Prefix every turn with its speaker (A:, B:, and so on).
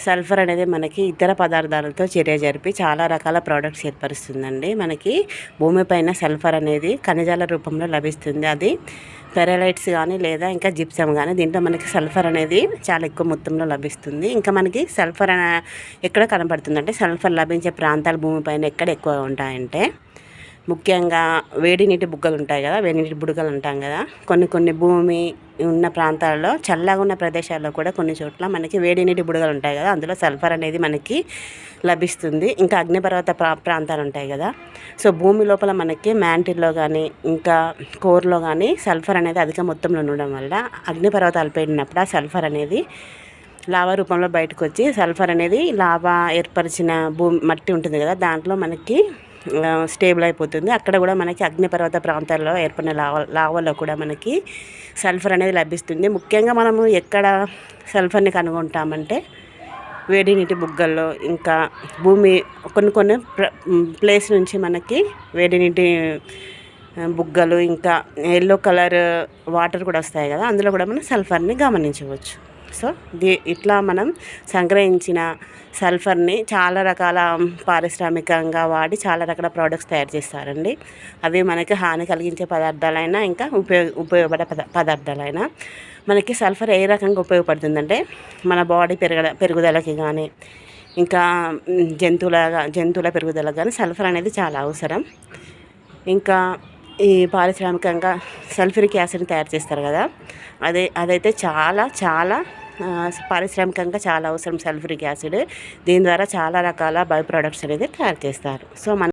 A: Sulphur అనేది మనకి ఇతర పదార్థాలతో చర్య జరిపి చాలా రకాల ప్రోడక్ట్స్ ఏర్పరుస్తుందండి. మనకి భూమిపైన సల్ఫర్ అనేది ఖనిజాల రూపంలో లభిస్తుంది. అది పెరలైట్స్ కానీ లేదా ఇంకా జిప్సమ్ కానీ దీంట్లో మనకి సల్ఫర్ అనేది చాలా ఎక్కువ మొత్తంలో లభిస్తుంది. ఇంకా మనకి సల్ఫర్ అనే- ఎక్కడ కనపడుతుందంటే సల్ఫర్ లభించే ప్రాంతాలు భూమిపైన ఎక్కడ ఎక్కువ ఉంటాయంటే ముఖ్యంగా వేడి నీటి బుగ్గలు ఉంటాయి కదా వేడి నీటి బుడగలు ఉంటాం కదా. కొన్ని కొన్ని భూమి ఉన్న ప్రాంతాల్లో చల్లగా ఉన్న ప్రదేశాల్లో కూడా కొన్ని చోట్ల మనకి వేడి నీటి బుడగలు ఉంటాయి కదా అందులో సల్ఫర్ అనేది మనకి లభిస్తుంది. ఇంకా అగ్నిపర్వత ప్రా ప్రాంతాలు ఉంటాయి కదా. సో భూమి లోపల మనకి మ్యాంటిల్లో కానీ ఇంకా కోర్లో కానీ సల్ఫర్ అనేది అధిక మొత్తంలో ఉండడం వల్ల అగ్నిపర్వతాలు పేడినప్పుడు ఆ సల్ఫర్ అనేది లావా రూపంలో బయటకు వచ్చి సల్ఫర్ అనేది లావా ఏర్పరిచిన భూమి మట్టి ఉంటుంది కదా దాంట్లో మనకి స్టేబుల్ అయిపోతుంది. అక్కడ కూడా మనకి అగ్నిపర్వత ప్రాంతాల్లో ఏర్పడిన లావ లావల్లో కూడా మనకి సల్ఫర్ అనేది లభిస్తుంది. ముఖ్యంగా మనము ఎక్కడ సల్ఫర్ని కనుగొంటామంటే వేడి నీటి బుగ్గల్లో ఇంకా భూమి కొన్ని కొన్ని ప్లేస్ నుంచి మనకి వేడి నీటి బుగ్గలు ఇంకా ఎల్లో కలర్ వాటర్ కూడా వస్తాయి కదా అందులో కూడా మనం సల్ఫర్ని గమనించవచ్చు. సో దీ ఇట్లా మనం సంగ్రహించిన సల్ఫర్ని చాలా రకాల పారిశ్రామికంగా వాడి చాలా రకాల ప్రోడక్ట్స్ తయారు చేస్తారండి. అవి మనకి హాని కలిగించే పదార్థాలైనా ఇంకా ఉపయోగ ఉపయోగపడే పద పదార్థాలైనా మనకి సల్ఫర్ ఏ రకంగా ఉపయోగపడుతుందంటే మన బాడీ పెరగ పెరుగుదలకి కానీ ఇంకా జంతువుల జంతువుల పెరుగుదలకు కానీ సల్ఫర్ అనేది చాలా అవసరం. ఇంకా ఈ పారిశ్రామికంగా సల్ఫ్యూరిక్ యాసిడ్ తయారు చేస్తారు కదా అదే అదైతే చాలా చాలా పారిశ్రామికంగా చాలా అవసరం సల్ఫ్యూరిక్ యాసిడ్. దీని ద్వారా చాలా రకాల బై ప్రోడక్ట్స్ అనేది తయారు చేస్తారు. సో మన